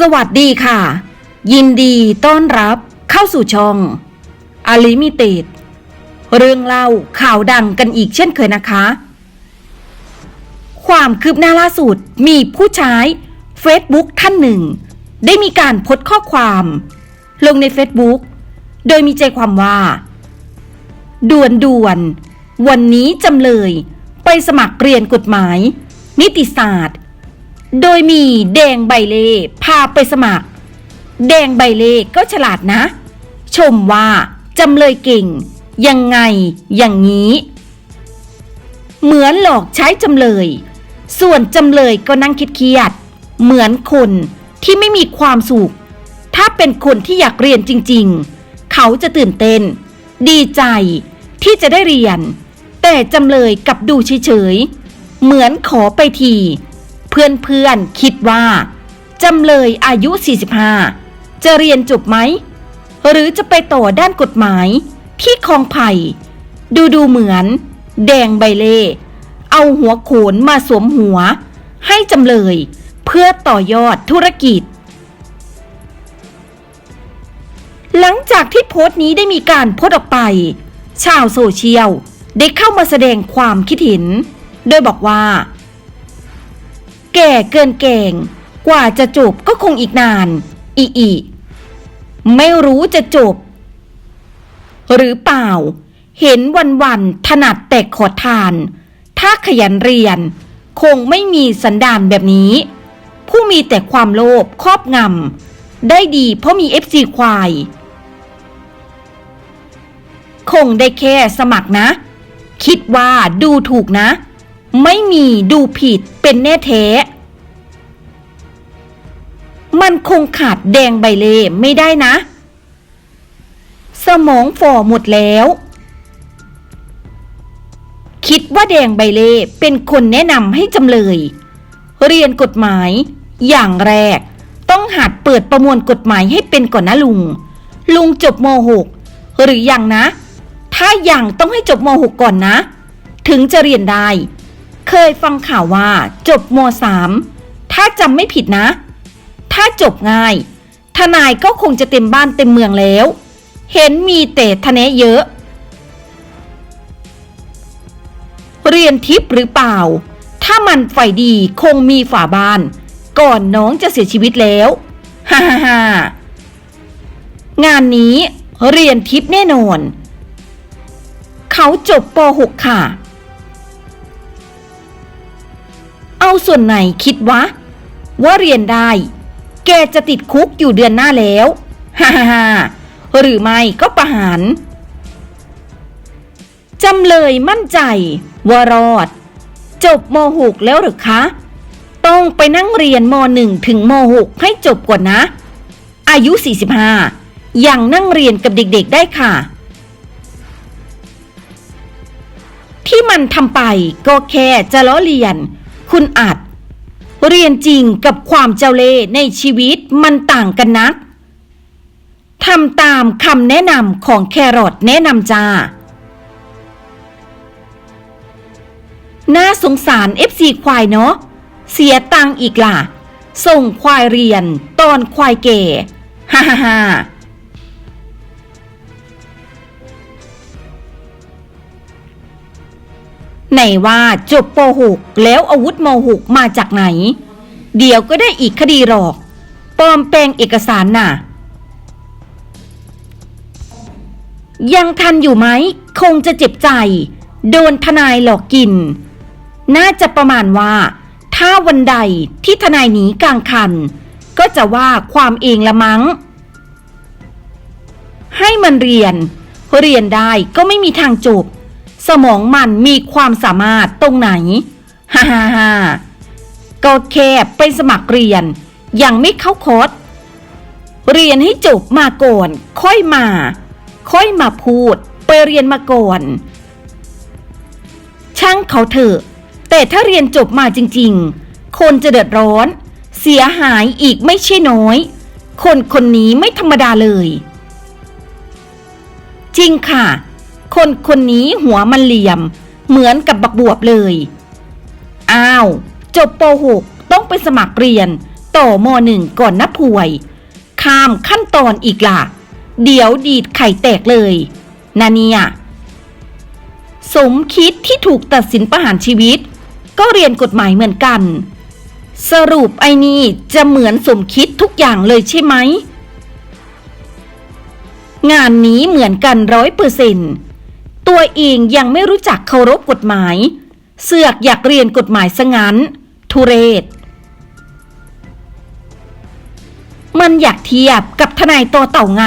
สวัสดีค่ะ ยินดีต้อนรับเข้าสู่ช่องอลิมิเต็ดเรื่องเล่าข่าวดังกันอีกเช่นเคยนะคะ ความคืบหน้าล่าสุดมีผู้ใช้ Facebook ท่านหนึ่ง ได้มีการโพสต์ข้อความ ลงใน Facebook โดยมีใจความว่า ด่วนด่วน วันนี้จำเลยไปสมัครเรียนกฎหมาย นิติศาสตร์ โดยมีแดงใบเล่พาไปสมัคร แดงใบเล่ก็ฉลาดนะ ชมว่าจำเลยเก่ง ยังไงอย่างนี้ เหมือนหลอกใช้จำเลย ส่วนจำเลยก็นั่งคิดเครียด เหมือนคนที่ไม่มีความสุข ถ้าเป็นคนที่อยากเรียนจริง ๆ เขาจะตื่นเต้น ดีใจที่จะได้เรียน แต่จำเลยกลับดูเฉยๆ เหมือนขอไปที เพื่อนๆ คิดว่า จำเลยอายุ 45 จะเรียนจบไหม หรือจะไปต่อด้านกฎหมาย ที่คลองไผ่ ดูดูเหมือน แดงใบเล่ เอาหัวโขนมาสวมหัว ให้จำเลย เพื่อต่อยอดธุรกิจ หลังจากที่โพสต์นี้ได้มีการโพสต์ออกไป ชาวโซเชียลได้เข้ามาแสดงความคิดเห็น โดยบอกว่า แก่เกินแก่ง กว่าจะจบก็คงอีกนาน อีอีไม่รู้จะจบหรือเปล่า เห็นวันๆถนัดแต่ขอทาน ถ้าขยันเรียน คงไม่มีสันดานแบบนี้ ผู้มีแต่ความโลภครอบงำได้ดีเพราะมีเอฟซีควาย คงได้แค่สมัครนะ คิดว่าดูถูกนะ ไม่มีดูผิดเป็นแน่แท้ มันคงขาดแดงใบเล่ไม่ได้นะ สมองฝ่อหมดแล้ว คิดว่าแดงใบเล่เป็นคนแนะนำให้จำเลย เรียนกฎหมายอย่างแรก ต้องหัดเปิดประมวลกฎหมายให้เป็นก่อนนะลุง ลุงจบม .6 หรือยังนะ ถ้ายังต้องให้จบม .6 ก่อนนะ ถึงจะเรียนได้ เคยฟังข่าวว่าจบม .3 ถ้าจำไม่ผิดนะ ถ้าจบง่าย ทนายก็คงจะเต็มบ้านเต็มเมืองแล้ว เห็นมีแต่ทะเนเยอะ เรียนทิพย์หรือเปล่า ถ้ามันฝ่ายดีคงมีฝาบ้าน ก่อนน้องจะเสียชีวิตแล้วฮ่าฮ่าฮ่างานนี้เรียนทิพย์แน่นอน เขาจบป .6 ค่ะ เอาส่วนไหนคิดวะ ว่าเรียนได้ แกจะติดคุกอยู่เดือนหน้าแล้วฮ่าฮ่าฮ่าหรือไม่ก็ประหารจำเลยมั่นใจว่ารอด จบม .6 แล้วหรือคะ ต้องไปนั่งเรียนม .1 ถึงม .6 ให้จบก่อนนะ อายุ 45 ยังนั่งเรียนกับเด็กๆได้ค่ะ ที่มันทำไปก็แค่จะล้อเลียน คุณอัดเรียนจริงกับความเจ้าเล่ห์ในชีวิตมันต่างกันนักทำตามคำแนะนำของแครอทแนะนำจ้า น่าสงสาร FC ควายเนาะ เสียตังอีกล่ะ ส่งควายเรียนตอนควายเก่ฮ่าฮ่าฮ่า ไหนว่าจบป .6 แล้วอาวุธม .6 มาจากไหน เดี๋ยวก็ได้อีกคดีหรอกปลอมแปลงเอกสารน่ะ ยังทันอยู่ไหม คงจะเจ็บใจ โดนทนายหลอกกิน น่าจะประมาณว่า ถ้าวันใดที่ทนายหนีกลางคัน ก็จะว่าความเองละมั้ง ให้มันเรียนเรียนได้ก็ไม่มีทางจบ สมองมันมีความสามารถตรงไหน ฮ่าฮ่าฮ่าก็แค่ไปสมัครเรียน ยังไม่เข้าคอร์สเรียนให้จบมาก่อน ค่อยมา ค่อยมาพูด ไปเรียนมาก่อน ช่างเขาเถอะ แต่ถ้าเรียนจบมาจริง ๆ คนจะเดือดร้อน เสียหายอีกไม่ใช่น้อย คนคนนี้ไม่ธรรมดาเลย จริงค่ะ คนคนนี้หัวมันเหลี่ยม เหมือนกับบักบวบเลย อ้าว จบป .6 ต้องไปสมัครเรียน ต่อมหนึ่งก่อนนับพวย ข้ามขั้นตอนอีกล่ะ เดี๋ยวดีดไข่แตกเลยนาเนี่ยสมคิดที่ถูกตัดสินประหารชีวิต ก็เรียนกฎหมายเหมือนกัน สรุปไอ้นี่จะเหมือนสมคิดทุกอย่างเลยใช่ไหมงานนี้เหมือนกันร้อยเปอร์เซ็นตััวเองยังไม่รู้จักเคารพกฎหมาย เสือกอยากเรียนกฎหมายซะงั้น ทุเรศ มันอยากเทียบกับทนายต่อเต่าไง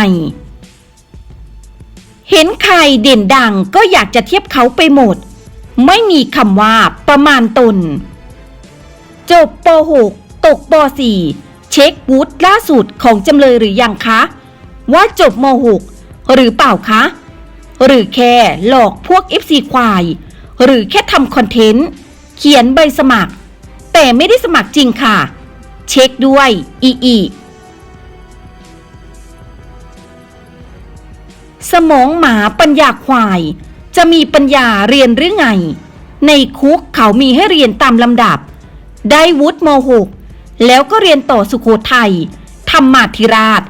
เห็นใครเด่นดังก็อยากจะเทียบเขาไปหมด ไม่มีคำว่าประมาณตน จบป .6 ตกป .4 เช็ควุฒิล่าสุดของจำเลยหรือยังคะ ว่าจบม .6 หรือเปล่าคะ หรือแค่หลอกพวก FC ควาย หรือแค่ทำคอนเทนต์ เขียนใบสมัคร แต่ไม่ได้สมัครจริงค่ะ เช็คด้วยอีอีสมองหมาปัญญาควาย จะมีปัญญาเรียนหรือไง ในคุกเขามีให้เรียนตามลำดับ ได้วุฒิม .6 แล้วก็เรียนต่อสุโขทัยธรรมาธิราช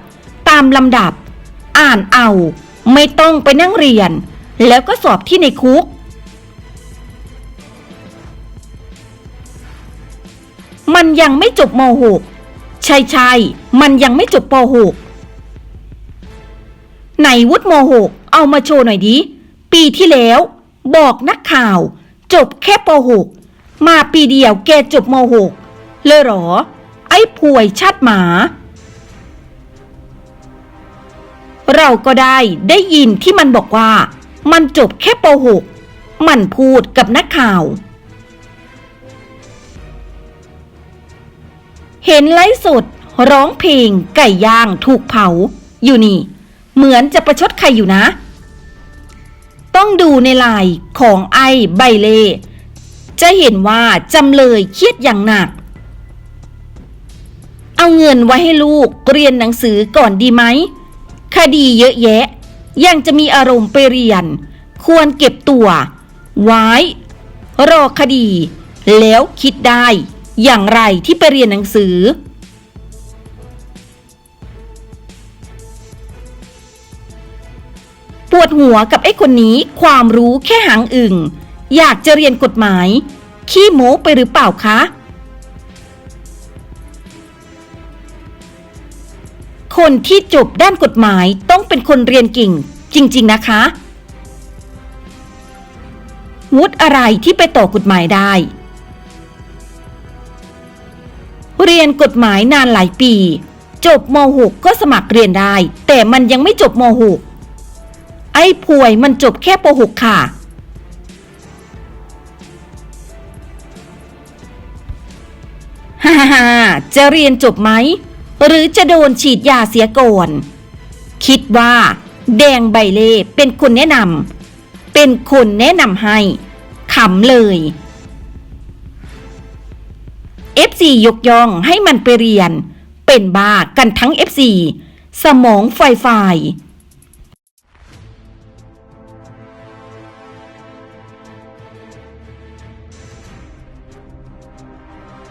ตามลำดับ อ่านเอา ไม่ต้องไปนั่งเรียน แล้วก็สอบที่ในคุก มันยังไม่จบม .6 ใช่ใช่ๆมันยังไม่จบป .6 ไหนวุฒิม .6 เอามาโชว์หน่อยดิปีที่แล้ว บอกนักข่าว จบแค่ป .6 มาปีเดียวแกจบม .6 เลยหรอ ไอ้ป่วยชาติหมา เราก็ได้ได้ยินที่มันบอกว่า มันจบแค่ป .6 มันพูดกับนักข่าว เห็นไลฟ์สดร้องเพลงไก่ย่างถูกเผา อยู่นี่ เหมือนจะประชดใครอยู่นะ ต้องดูในไลน์ของไอ้ใบเล่จะเห็นว่าจำเลยเครียดอย่างหนัก เอาเงินไว้ให้ลูกเรียนหนังสือก่อนดีไหม คดีเยอะแยะ ยังจะมีอารมณ์ไปเรียน ควรเก็บตัว ไว้ รอคดี แล้วคิดได้ อย่างไรที่ไปเรียนหนังสือ ปวดหัวกับไอ้คนนี้ความรู้แค่หางอึ่ง อยากจะเรียนกฎหมาย ขี้โม้ไปหรือเปล่าคะ คนที่จบด้านกฎหมายต้องเป็นคนเรียนเก่ง จริง ๆ นะคะ วุฒิอะไรที่ไปต่อกฎหมายได้ เรียนกฎหมายนานหลายปี จบม .6 ก็สมัครเรียนได้ แต่มันยังไม่จบม .6 ไอ้ป่วยมันจบแค่ป .6 ค่ะฮ่าฮ่าๆจะเรียนจบไหม หรือจะโดนฉีดยาเสียก่อน คิดว่า แดงใบเล่เป็นคนแนะนำเป็นคนแนะนำให้ขำเลย FC ยกย่องให้มันไปเรียน เป็นบ้ากันทั้ง FC สมองไฟไฟ